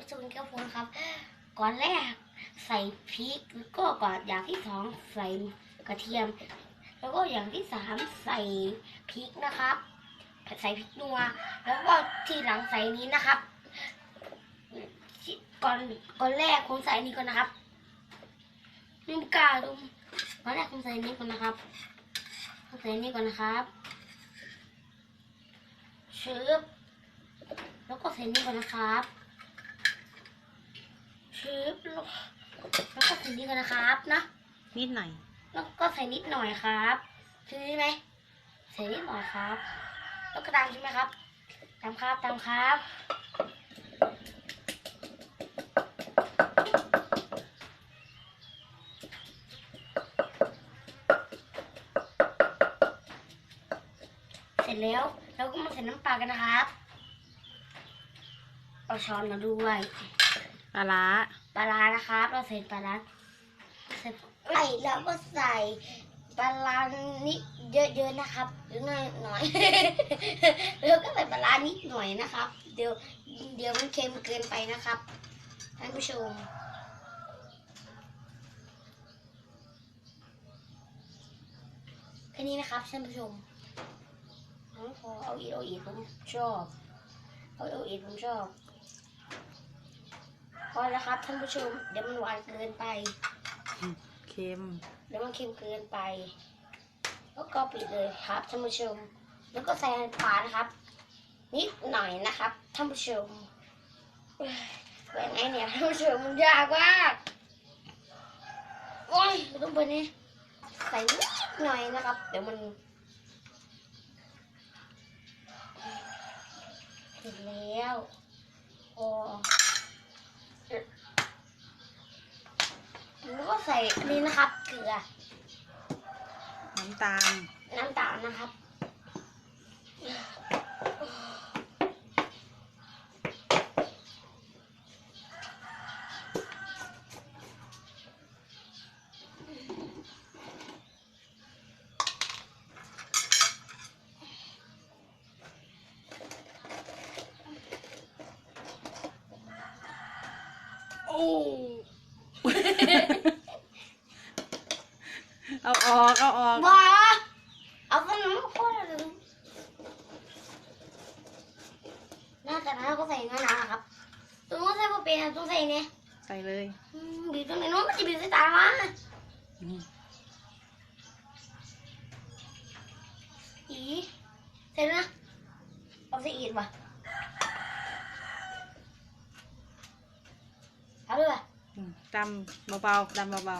ผู้ชมครับผมครับ ก่อนแรกใส่พริกแล้วก็ก่อนอย่างที่สองใส่กระเทียม แล้วก็อย่างที่สามใส่พริกนะครับใส่พริกนัวแล้วก็ทีหลังใส่นี้นะครับก่อนก่อนแรกผมใส่นี้ก่อนนะครับนุ่มกาลุมก่อนแรกผมใส่นี้ก่อนนะครับใส่นี้ก่อนนะครับชืบแล้วก็ใส่นี้ก่อนนะครับ ชืบแล้วแล้วก็ใส่อันนี้ก่อนนะครับนะนิดหน่อย แล้วก็ใส่นิดหน่อยครับซื้อไหมใส่นิดหน่อยครับ แล้วก็ตามใช่ไหมครับตามครับตามครับเสร็จแล้วเราก็มาใส่น้ำปลากันนะครับ เอาช้อนมาด้วยปลาร้า ปลาร้านะครับ เราใส่ปลาร้าใส่ไอ้แล้วก็ใส่ปลาร้านิดเยอะๆนะครับหรือหน่อยหน่อยแล้วก็ใส่ปลาร้านิดหน่อยนะครับ เดี๋ยวเดี๋ยวมันเค็มเกินไปนะครับท่านผู้ชมแค่นี้นะครับท่านผู้ชมน้องพอเอาอีกเอาอีกผมชอบเอาเอาอีกผมชอบ พอแล้วครับท่านผู้ชม เดี๋ยวมันหวานเกินไปเค็มเดี๋ยวมันเค็มเกินไป แล้วก็ปิดเลยครับท่านผู้ชม แล้วก็ใส่น้ำปลานะครับ นิดหน่อยนะครับท่านผู้ชมเอ้ยเป็นไงเนี่ยท่านผู้ชมมันยากมากโอ้ยต้องเปิดนี่ใส่นิดหน่อยนะครับ เดี๋ยวมันเสร็จแล้วพอ แล้วก็ใส่อันนี้นะครับ เกลือ น้ำตาล น้ำตาลนะครับ โอ้ เอาออกเอาออกบ้าเอาขนมมาพ่นเลยหน้าจากนั้นเราก็ใส่น้ำนะครับตัวนู้นใส่พอเป็นอะต้องใส่เนี่ยใส่เลยอืมบีบตรงไหนนู้นมันจะบีบใส่ตาวะอืมอีเสร็จแล้วนะเอาใส่อีกว่ะเอาด้วยว่ะอืมตำเบาๆตำเบา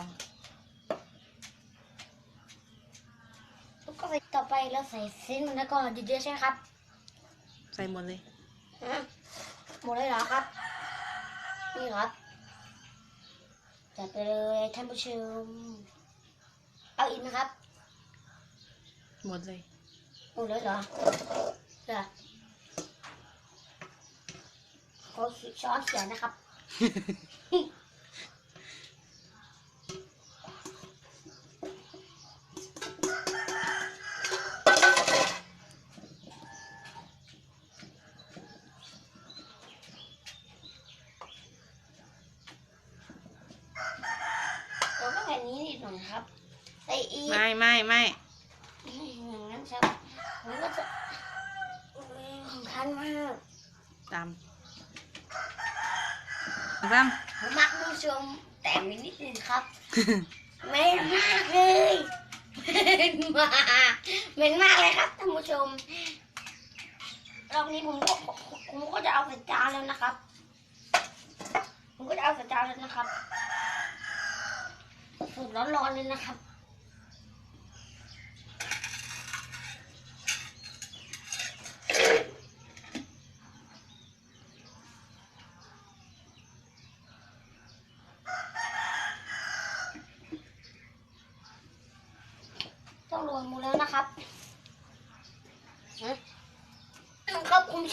แล้ว ก็ใส่ต่อไปเราใส่เส้นมันแล้วก็เยอะๆใช่ไหมครับๆใส่หมดเลยฮะหมดเลยเหรอครับ นี่ครับจัดไปเลยท่านผู้ชม เอาอีกไหมครับ หมดเลยหมดเลยเหรอเหรอขอช้อนเขียนนะครับ เราก็ แบบนี้นิดหน่อยครับใส่อีกไม่ไม่ไม่อย่างนั้นครับผมก็จะอุ๊ยสำคัญมากตำตผมมักผู้ชมแต่มีนิดนึงครับ ไม่มากเลยเหม็นมากเหม็นมากเลยครับท่านผู้ชมรอบนี้ผมก็ผมก็จะเอาใส่จานแล้วนะครับ ผมก็จะเอาใส่จานแล้วนะครับ สดร้อนๆเลยนะครับต้องโรยหมูแล้วนะครับฮะครับคุณ